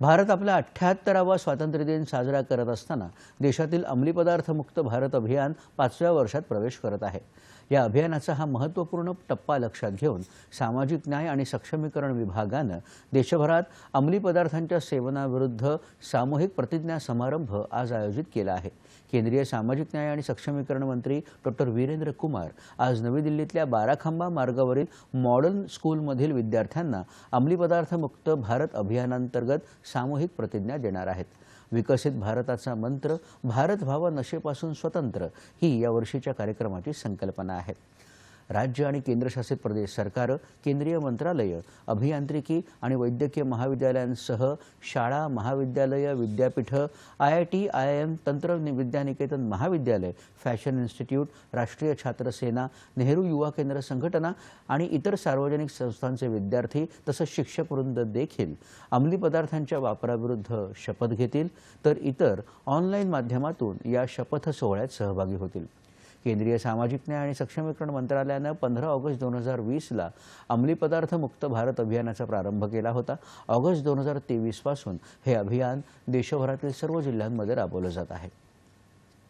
भारत आपला अठ्ठ्याहत्तरावा स्वातंत्र्य दिन साजरा करत असताना देशातील अंमली पदार्थमुक्त भारत अभियान पाचव्या वर्षात प्रवेश करत आहे. या अभियानाचा हा महत्त्वपूर्ण टप्पा लक्षात घेऊन सामाजिक न्याय आणि सक्षमीकरण विभागानं देशभरात अंमली पदार्थांच्या सेवनाविरुद्ध सामूहिक प्रतिज्ञा समारंभ आज आयोजित केला आहे. केंद्रीय सामाजिक न्याय आणि सक्षमीकरण मंत्री डॉक्टर वीरेंद्र कुमार आज नवी दिल्लीतल्या बाराखांबा मार्गावरील मॉडर्न स्कूलमधील विद्यार्थ्यांना अंमली पदार्थमुक्त भारत अभियानांतर्गत सामूहिक प्रतिज्ञा देणार आहेत. विकसित भारताचा मंत्र भारत व्हावा नशेपासून स्वतंत्र ही या वर्षीच्या कार्यक्रमाची संकल्पना आहे. राज्य आणि केंद्रशासित प्रदेश सरकारं केंद्रीय मंत्रालयं अभियांत्रिकी आणि वैद्यकीय महाविद्यालयांसह शाळा महाविद्यालयं विद्यापीठं I I T I I M तंत्र विद्यानिकेतन महाविद्यालय फॅशन इन्स्टिट्यूट राष्ट्रीय छात्र सेना नेहरू युवा केंद्र संघटना आणि इतर सार्वजनिक संस्थांचे विद्यार्थी तसंच शिक्षकवृंद देखील अंमली पदार्थांच्या वापराविरुद्ध शपथ घेतील तर इतर ऑनलाईन माध्यमातून या शपथ सोहळ्यात सहभागी होतील. केंद्रीय सामाजिक न्याय आणि सक्षमीकरण मंत्रालयानं पंधरा ऑगस्ट दोन हजार वीसला अंमली पदार्थ मुक्त भारत अभियानाचा प्रारंभ केला होता. ऑगस्ट दोन हजार तेवीसपासून हे अभियान देशभरातील सर्व जिल्ह्यांमध्ये राबवलं जात आहे.